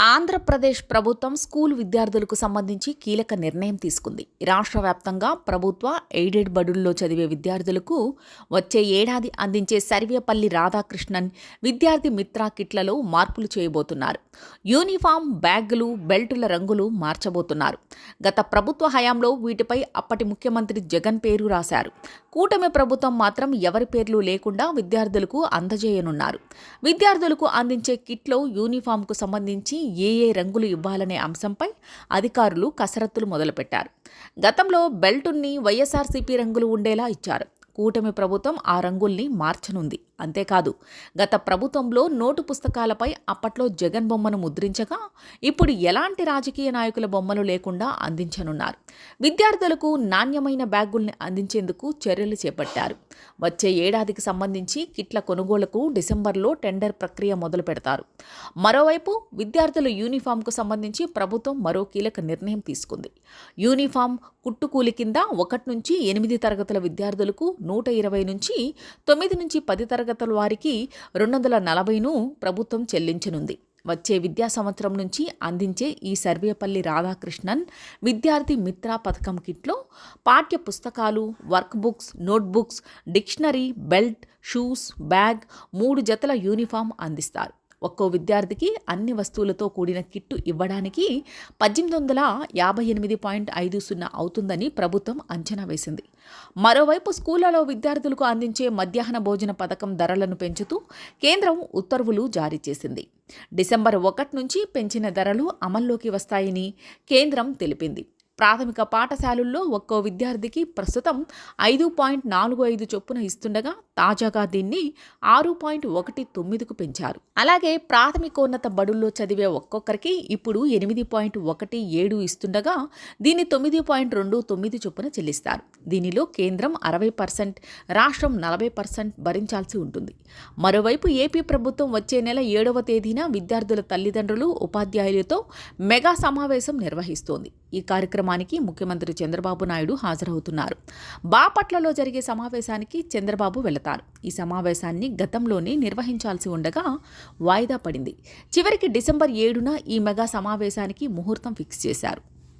ఆంధ్రప్రదేశ్ ప్రభుత్వం స్కూల్ విద్యార్థులకు సంబంధించి కీలక నిర్ణయం తీసుకుంది. రాష్ట్ర వ్యాప్తంగా ప్రభుత్వ ఎయిడెడ్ బడుల్లో చదివే విద్యార్థులకు వచ్చే ఏడాది అందించే సర్వేపల్లి రాధాకృష్ణన్ విద్యార్థి మిత్ర కిట్లలో మార్పులు చేయబోతున్నారు. యూనిఫామ్ బ్యాగులు బెల్టుల రంగులు మార్చబోతున్నారు. గత ప్రభుత్వ హయాంలో వీటిపై అప్పటి ముఖ్యమంత్రి జగన్ పేరు రాశారు. కూటమి ప్రభుత్వం మాత్రం ఎవరి పేర్లు లేకుండా విద్యార్థులకు అందజేయనున్నారు. విద్యార్థులకు అందించే కిట్లో యూనిఫామ్కు సంబంధించి ఏ ఏ రంగులు ఇవ్వాలనే అంశంపై అధికారులు కసరత్తులు మొదలుపెట్టారు. గతంలో బెల్టున్ని వైఎస్ఆర్సీపీ రంగులు ఉండేలా ఇచ్చారు. కూటమి ప్రభుత్వం ఆ రంగుల్ని మార్చనుంది. అంతేకాదు గత ప్రభుత్వంలో నోటు పుస్తకాలపై అప్పట్లో జగన్ బొమ్మను ముద్రించగా ఇప్పుడు ఎలాంటి రాజకీయ నాయకుల బొమ్మలు లేకుండా అందించనున్నారు. విద్యార్థులకు నాణ్యమైన బ్యాగుల్ని అందించేందుకు చర్యలు చేపట్టారు. వచ్చే ఏడాదికి సంబంధించి కిట్ల కొనుగోలుకు డిసెంబర్లో టెండర్ ప్రక్రియ మొదలు పెడతారు. మరోవైపు విద్యార్థుల యూనిఫామ్కు సంబంధించి ప్రభుత్వం మరో కీలక నిర్ణయం తీసుకుంది. యూనిఫామ్ కుట్టుకూలి కింద ఒకటి నుంచి ఎనిమిది తరగతుల విద్యార్థులకు నూట ఇరవై నుంచి తొమ్మిది నుంచి పది తరగతుల వారికి రెండు వందల నలభైను ప్రభుత్వం చెల్లించనుంది. వచ్చే విద్యా సంవత్సరం నుంచి అందించే ఈ సర్వేపల్లి రాధాకృష్ణన్ విద్యార్థి మిత్ర పథకం కిట్లో పాఠ్య పుస్తకాలు work books notebooks dictionary belt shoes bag మూడు జతల యూనిఫామ్ అందిస్తారు. ఒక్కో విద్యార్థికి అన్ని వస్తువులతో కూడిన కిట్టు ఇవ్వడానికి పద్దెనిమిది వందల యాభై ఎనిమిది పాయింట్ ఐదు సున్నా అవుతుందని ప్రభుత్వం అంచనా వేసింది. మరోవైపు స్కూళ్ళలో విద్యార్థులకు అందించే మధ్యాహ్న భోజన పథకం ధరలను పెంచుతూ కేంద్రం ఉత్తర్వులు జారీ చేసింది. డిసెంబర్ ఒకటి నుంచి పెంచిన ధరలు అమల్లోకి వస్తాయని కేంద్రం తెలిపింది. ప్రాథమిక పాఠశాలల్లో ఒక్కో విద్యార్థికి ప్రస్తుతం ఐదు పాయింట్ నాలుగు ఐదు చొప్పున ఇస్తుండగా తాజాగా దీన్ని ఆరు పాయింట్ ఒకటి తొమ్మిదికు పెంచారు. అలాగే ప్రాథమికోన్నత బడుల్లో చదివే ఒక్కొక్కరికి ఇప్పుడు ఎనిమిది పాయింట్ ఒకటి ఏడు ఇస్తుండగా దీన్ని తొమ్మిది పాయింట్ రెండు తొమ్మిది చొప్పున చెల్లిస్తారు. దీనిలో కేంద్రం అరవై పర్సెంట్ రాష్ట్రం నలభై పర్సెంట్ భరించాల్సి ఉంటుంది. మరోవైపు ఏపీ ప్రభుత్వం వచ్చే నెల ఏడవ తేదీన విద్యార్థుల తల్లిదండ్రులు ఉపాధ్యాయులతో మెగా సమావేశం నిర్వహిస్తోంది. ఈ కార్యక్రమానికి ముఖ్యమంత్రి చంద్రబాబు నాయుడు హాజరవుతున్నారు. బాపట్లలో జరిగే సమావేశానికి చంద్రబాబు వెళతారు. ఈ సమావేశాన్ని గతంలోనే నిర్వహించాల్సి ఉండగా వాయిదా పడింది. చివరికి డిసెంబర్ ఏడున ఈ మెగా సమావేశానికి ముహూర్తం ఫిక్స్ చేశారు.